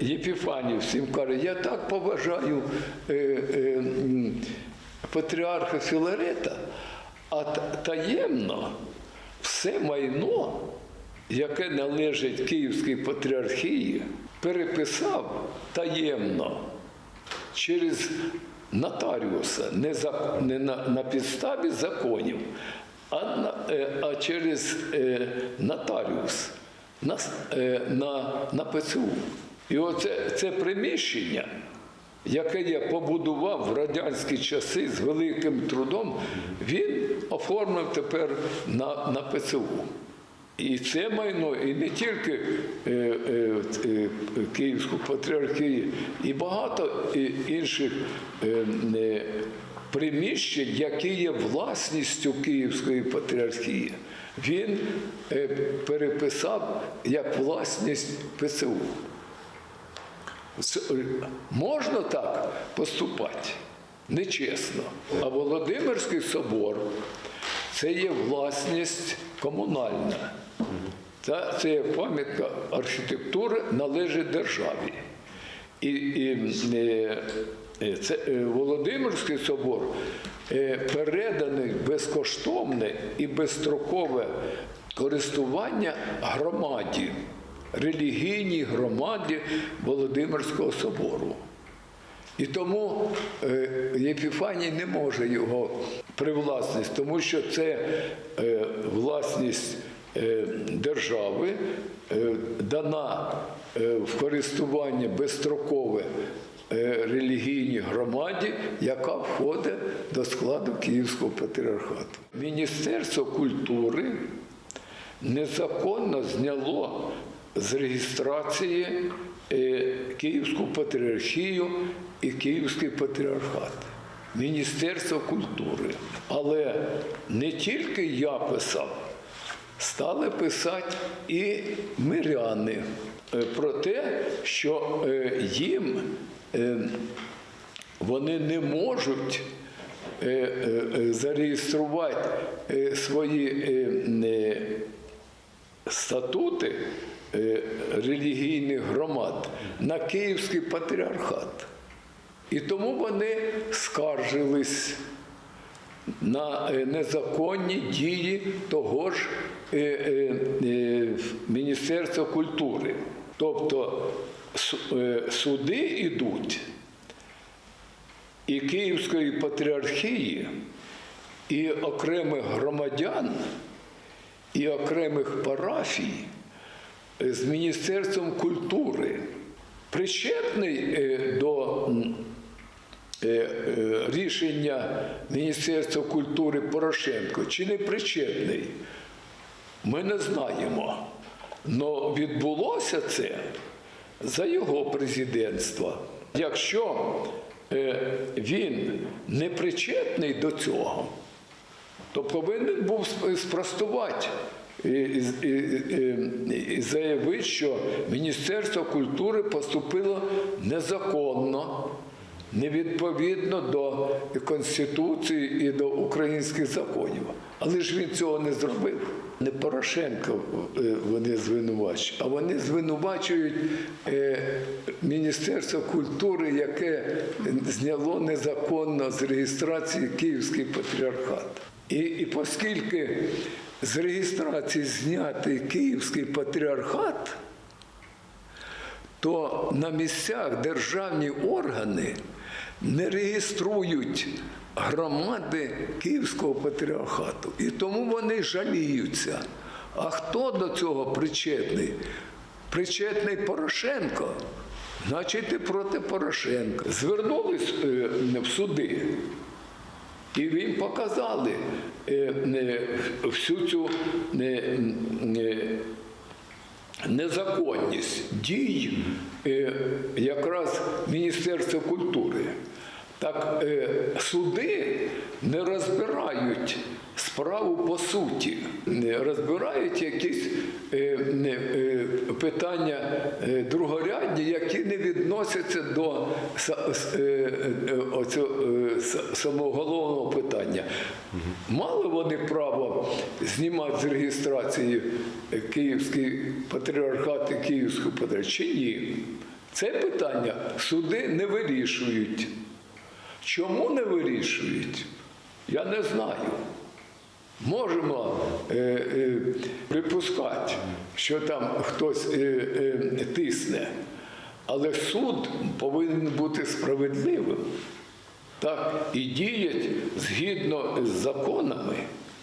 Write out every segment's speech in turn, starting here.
Єпіфанів всім каже, я так поважаю е, е, патріарха Філарета, а таємно все майно, яке належить Київській патріархії, переписав таємно через нотаріуса, не, за, не на, на підставі законів, а, на, е, а через е, нотаріус на, е, на, на ПЦУ. І оце це приміщення, яке я побудував в радянські часи з великим трудом, він оформив тепер на, на ПЦУ. І це майно, і не тільки е, е, е, Київську патріархію, і багато інших е, е, приміщень, які є власністю Київської патріархії, він е, переписав як власність ПЦУ. С- Можна так поступати? Нечесно. А Володимирський собор це є власність комунальна. Та це є пам'ятка архітектури належить державі. І, і е, е, це, е, Володимирський собор е, переданий безкоштовне і безстрокове користування громаді, релігійній громаді Володимирського собору. І тому е, Єпіфаній не може його привласнити, тому що це е, власність е, держави, дана в користування безстрокове релігійній громаді, яка входить до складу Київського патріархату. Міністерство культури незаконно зняло з реєстрації е, Київську патріархію і Київський патріархат. Міністерство культури. Але не тільки я писав, стали писати і миряни е, про те, що е, їм вони не можуть зареєструвати свої статути релігійних громад на Київський патріархат. І тому вони скаржились на е, незаконні дії того ж е, е, е, Міністерства культури. Тобто е, суди йдуть і Київської патріархії, і окремих громадян, і окремих парафій е, з Міністерством культури. Причетний е, до е, е, рішення Міністерства культури Порошенко чи не причетний, ми не знаємо. Але відбулося це за його президентства. Якщо він не причетний до цього, то повинен був спростувати і, і що Міністерство культури поступило незаконно, невідповідно до Конституції і до українських законів. Але ж він цього не зробив. Не Порошенко е, вони звинувачують, а вони звинувачують е, Міністерство культури, яке зняло незаконно з реєстрації Київський патріархат. І, і оскільки з реєстрації знятий Київський патріархат, то на місцях державні органи не реєструють громади Київського патріархату. І тому вони жаліються. А хто до цього причетний? Причетний Порошенко. Значить, і проти Порошенка. Звернулись е, в суди. І їм показали е, всю цю не, не, незаконність дій е, якраз Міністерства культури. Так е, суди не розбирають справу по суті, розбирають якісь е, е, питання е, другорядні, які не відносяться до е, е, е, самого головного питання. Мали вони право знімати з реєстрації е, Київський патріархат і Київську патріархію чи ні? Це питання суди не вирішують. Чому не вирішують? Я не знаю. Можемо е, е, припускати, що там хтось е, е, тисне, але суд повинен бути справедливим так, і діять згідно з законами.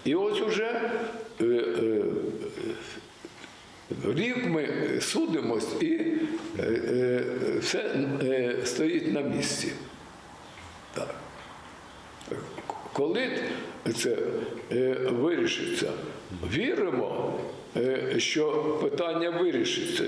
І ось уже е, е, рік ми судимось і е, е, все е, стоїть на місці. Так. Коли це е, вирішиться, віримо, е, що питання вирішиться.